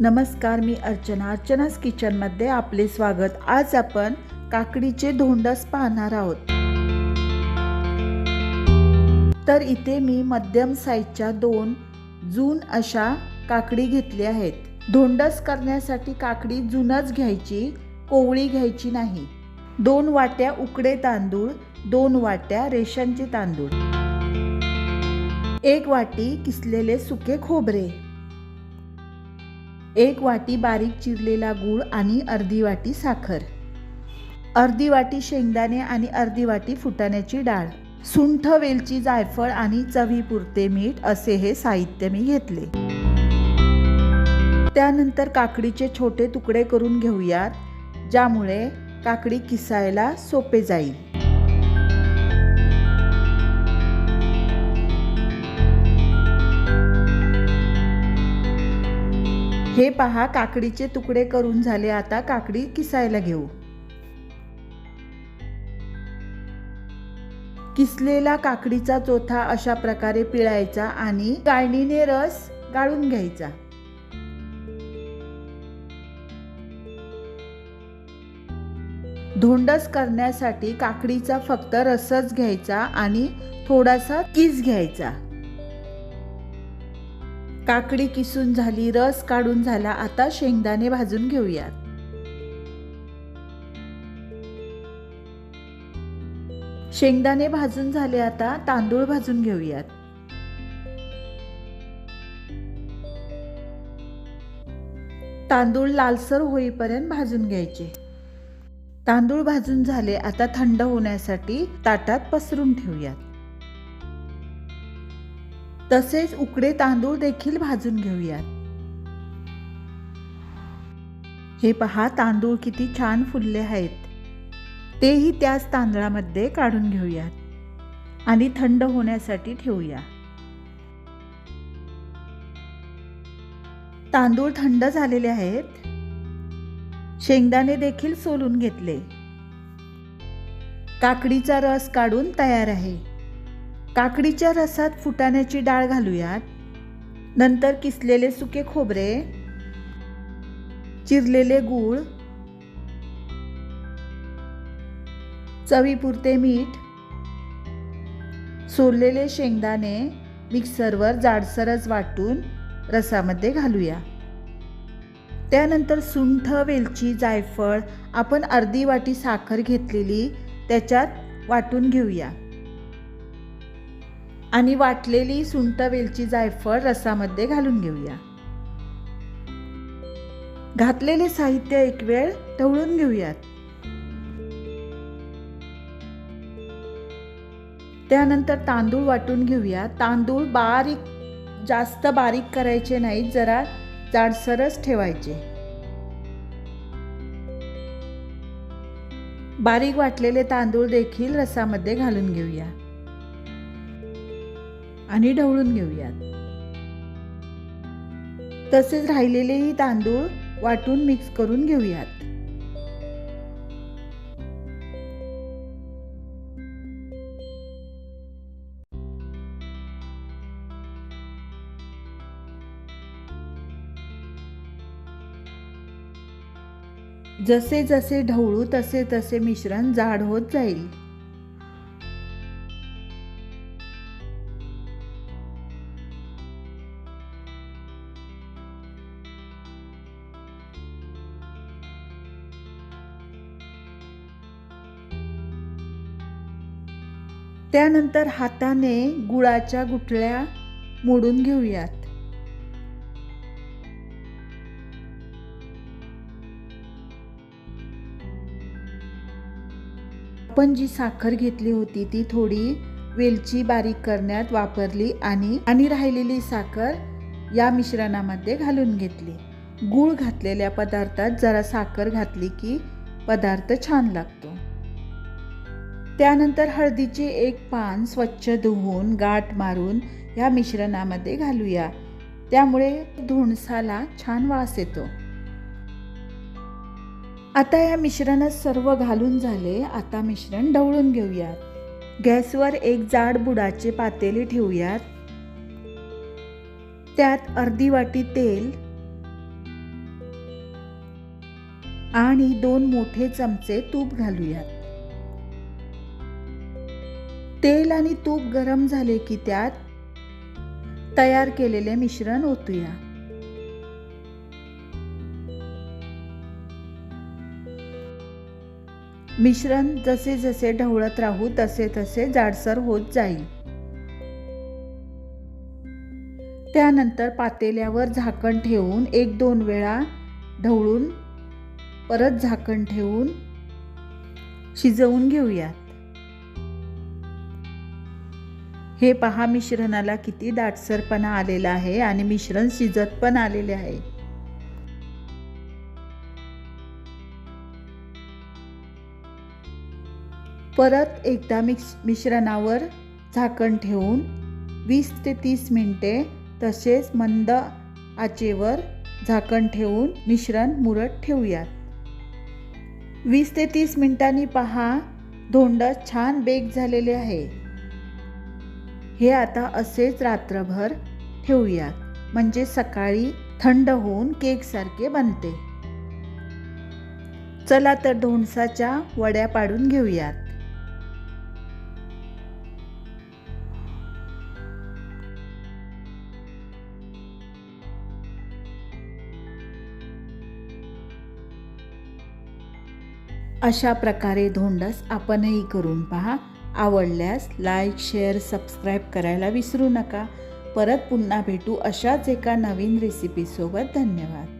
नमस्कार मी अर्चना. अर्चनास किचनमध्ये आपले स्वागत. आज आपण काकडीचे धोंडस पाहणार आहोत. तर इथे मी मध्यम साईजच्या दोन जून अशा काकडी घेतल्या आहेत. धोंडस करण्यासाठी काकडी जुनच घ्यायची कोवळी घ्यायची नाही. दोन वाट्या उकडे तांदूळ दोन वाट्या रेशनचे तांदूळ. एक वाटी किसलेले सुके खोबरे. एक वाटी बारीक चिरलेला गूळ आणि अर्धी वाटी साखर. अर्धी वाटी शेंगदाणे आणि अर्धी वाटी फुटाण्याची डाळ. सुंठ वेलची जायफळ आणि चवीपुरते मीठ असे हे साहित्य मी घेतले. त्यानंतर काकडीचे छोटे तुकडे करून घेऊयात ज्यामुळे काकडी किसायला सोपे जाईल. हे पहा काकडीचे तुकडे करून झाले आता काकडी किसायला घेऊ. किसलेला काकडीचा चोथा अशा प्रकारे पिळायचा आणि गाळणीने रस गाळून घ्यायचा. धोंडस करण्यासाठी काकडीचा फक्त रसच घ्यायचा आणि थोडासा किस घ्यायचा. काकडी किसून झाली रस काढून झाला आता शेंगदाणे भाजून घेऊयात. शेंगदाणे भाजून झाले आता तांदूळ भाजून घेऊयात. तांदूळ लालसर होईपर्यंत भाजून घ्यायचे. तांदूळ भाजून झाले आता थंड होण्यासाठी ताटात पसरून ठेवूयात. तसेच उकडे तांदूळ देखील भाजून घेऊयात. हे पहा तांदूळ किती छान फुलले आहेत. तेही त्याच तांदळामध्ये काढून घेऊयात आणि थंड होण्यासाठी ठेवूया. तांदूळ थंड झालेले आहेत. शेंगदाणे देखील सोलून घेतले. काकडीचा रस काढून तयार आहे. काकडीच्या रसात फुटाण्याची डाळ घालूयात. नंतर किसलेले सुके खोबरे चिरलेले गूळ चवीपुरते मीठ सोललेले शेंगदाणे मिक्सरवर जाडसरच वाटून रसामध्ये घालूया. त्यानंतर सुंठ वेलची जायफळ आपण अर्धी वाटी साखर घेतलेली त्याच्यात वाटून घेऊया. आणि वाटलेली सुंट वेलची जायफळ रसामध्ये घालून घेऊया. घातलेले साहित्य एक वेळ ढवळून घेऊयात. त्यानंतर तांदूळ वाटून घेऊया. तांदूळ बारीक जास्त बारीक करायचे नाहीत जरा जाडसरच ठेवायचे. बारीक वाटलेले तांदूळ देखील रसामध्ये घालून घेऊया. आणि ढवळून घेऊयात. तसेच राहिलेलेही तांदूळ वाटून मिक्स करून घेऊयात. जसे जसे ढवळू तसे तसे मिश्रण जाड होत जाईल. त्यानंतर हाताने गुळाच्या गुठळ्या मोडून घेऊयात. आपण जी साखर घेतली होती ती थोडी वेलची बारीक करण्यात वापरली आणि आणि राहिलेली साखर या मिश्रणामध्ये घालून घेतली. गूळ घातलेल्या पदार्थात जरा साखर घातली की पदार्थ छान लागतो. त्यानंतर हळदीचे एक पान स्वच्छ धुवून गाठ मारून या मिश्रणामध्ये घालूया. त्यामुळे धुणसाला छान वास येतो. आता या मिश्रणात सर्व घालून झाले आता मिश्रण ढवळून घेऊयात गॅसवर एक जाड बुडाचे पातेले ठेवूयात. त्यात अर्धी वाटी तेल आणि दोन मोठे चमचे तूप घालूयात. तेल आणि तूप गरम झाले की त्यात तयार केलेले मिश्रण ओतूया. मिश्रण जसे जसे ढवळत राहू तसे तसे जाडसर होत जाईल. त्यानंतर पातेल्यावर झाकण ठेवून एक दोन वेळा ढवळून परत झाकण ठेवून शिजवून घेऊयात. हे पहा मिश्रणाला किती दाटसरपणा आलेला आहे आणि मिश्रण शिजत पण आलेले आहे. परत एकदा मिक्स मिश्रणावर झाकण ठेवून वीस ते तीस मिनटे तसेच मंद आचेवर झाकण ठेवून मिश्रण मुरत ठेवूयात. वीस ते तीस मिनिटांनी पहा धोंड छान बेक झालेले आहे. हे आता असेच रात्रभर ठेवूयात. म्हणजे सकाळी थंड होऊन केकसारखे बनते. चला तर ढोणसाच्या वड्या पाडून घेऊयात. अशा प्रकारे धोंडस आपणही करून पहा. आवडल्यास लाईक शेअर सबस्क्राईब करायला विसरू नका. परत पुन्हा भेटू अशाच एका नवीन रेसिपीसोबत धन्यवाद.